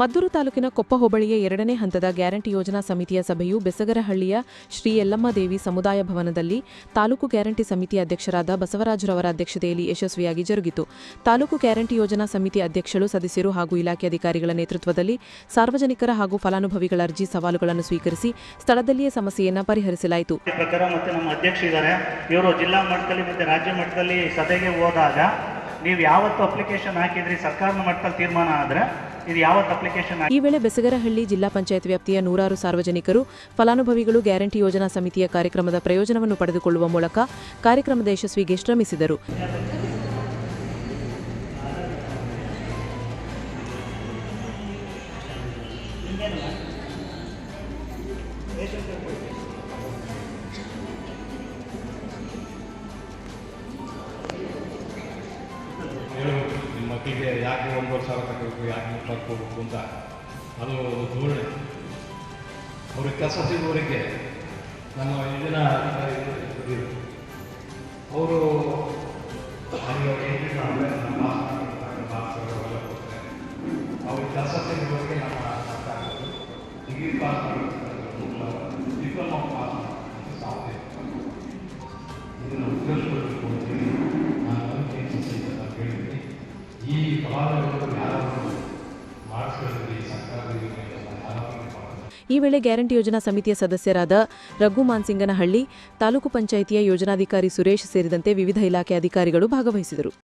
ಮದ್ದೂರು ತಾಲೂಕಿನ ಕೊಪ್ಪ ಹೋಬಳಿಯ ಎರಡನೇ ಹಂತದ ಗ್ಯಾರಂಟಿ ಯೋಜನಾ ಸಮಿತಿಯ ಸಭೆಯು ಬೆಸಗರಹಳ್ಳಿಯ ಶ್ರೀ ಯಲ್ಲಮ್ಮ ದೇವಿ ಸಮುದಾಯ ಭವನದಲ್ಲಿ ತಾಲೂಕು ಗ್ಯಾರಂಟಿ ಸಮಿತಿ ಅಧ್ಯಕ್ಷರಾದ ಬಸವರಾಜರವರ ಅಧ್ಯಕ್ಷತೆಯಲ್ಲಿ ಯಶಸ್ವಿಯಾಗಿ ಜರುಗಿತು. ತಾಲೂಕು ಗ್ಯಾರಂಟಿ ಯೋಜನಾ ಸಮಿತಿ ಅಧ್ಯಕ್ಷರು, ಸದಸ್ಯರು ಹಾಗೂ ಇಲಾಖೆ ಅಧಿಕಾರಿಗಳ ನೇತೃತ್ವದಲ್ಲಿ ಸಾರ್ವಜನಿಕರ ಹಾಗೂ ಫಲಾನುಭವಿಗಳ ಅರ್ಜಿ ಸವಾಲುಗಳನ್ನು ಸ್ವೀಕರಿಸಿ ಸ್ಥಳದಲ್ಲಿಯೇ ಸಮಸ್ಯೆಯನ್ನು ಪರಿಹರಿಸಲಾಯಿತು. ಇವರು ಜಿಲ್ಲಾ ಮಟ್ಟದಲ್ಲಿ ಮತ್ತೆ ರಾಜ್ಯ ಮಟ್ಟದಲ್ಲಿ ಸಭೆಗೆ ಹೋದಾಗ ನೀವು ಯಾವತ್ತು ಅಪ್ಲಿಕೇಶನ್ ಹಾಕಿದ್ರಿ, ಸರ್ಕಾರದ ಮಟ್ಟದಲ್ಲಿ ತೀರ್ಮಾನ ಆದರೆ ಇದು ಯಾವತ್ತು ಅಪ್ಲಿಕೇಶನ್ ಈ ವೇಳೆ ಬೆಸಗರಹಳ್ಳಿ ಜಿಲ್ಲಾ ಪಂಚಾಯತ್ ವ್ಯಾಪ್ತಿಯ ನೂರಾರು ಸಾರ್ವಜನಿಕರು ಫಲಾನುಭವಿಗಳು ಗ್ಯಾರಂಟಿ ಯೋಜನಾ ಸಮಿತಿಯ ಕಾರ್ಯಕ್ರಮದ ಪ್ರಯೋಜನವನ್ನು ಪಡೆದುಕೊಳ್ಳುವ ಮೂಲಕ ಕಾರ್ಯಕ್ರಮದ ಯಶಸ್ವಿಗೆ ಶ್ರಮಿಸಿದರು. ಹೇಳ್ಬೇಕು ನಿಮ್ಮ ಮಕ್ಕಳಿಗೆ ಯಾಕೆ ಒಂಬತ್ತು ಸಾವಿರ ತಗೋಬೇಕು ಯಾಕೆ ಮುಪ್ಪತ್ತು ಹೋಗ್ಬೇಕು ಅಂತ ಅದು ಒಂದು ಧೋರಣೆ. ಅವ್ರಿಗೆ ಕೆಲಸ ಸಿಗುವವರಿಗೆ ನಮ್ಮ ಇದನ್ನ ಅಧಿಕಾರಿಗಳು ಅವರು ಅವ್ರಿಗೆ ಕೆಲಸ ಸಿಗುವವರಿಗೆ ನಮ್ಮ ಸರ್ಕಾರ ಡಿಗ್ರಿ ಪಾಸ್ ಡಿಪ್ಲೊಮಾ ಈ ವೇಳೆ ಗ್ಯಾರಂಟಿ ಯೋಜನಾ ಸಮಿತಿಯ ಸದಸ್ಯರಾದ ರಘು ಮಾನ್ಸಿಂಗನಹಳ್ಳಿ, ತಾಲೂಕು ಪಂಚಾಯಿತಿಯ ಯೋಜನಾಧಿಕಾರಿ ಸುರೇಶ್ ಸೇರಿದಂತೆ ವಿವಿಧ ಇಲಾಖೆ ಅಧಿಕಾರಿಗಳು ಭಾಗವಹಿಸಿದರು.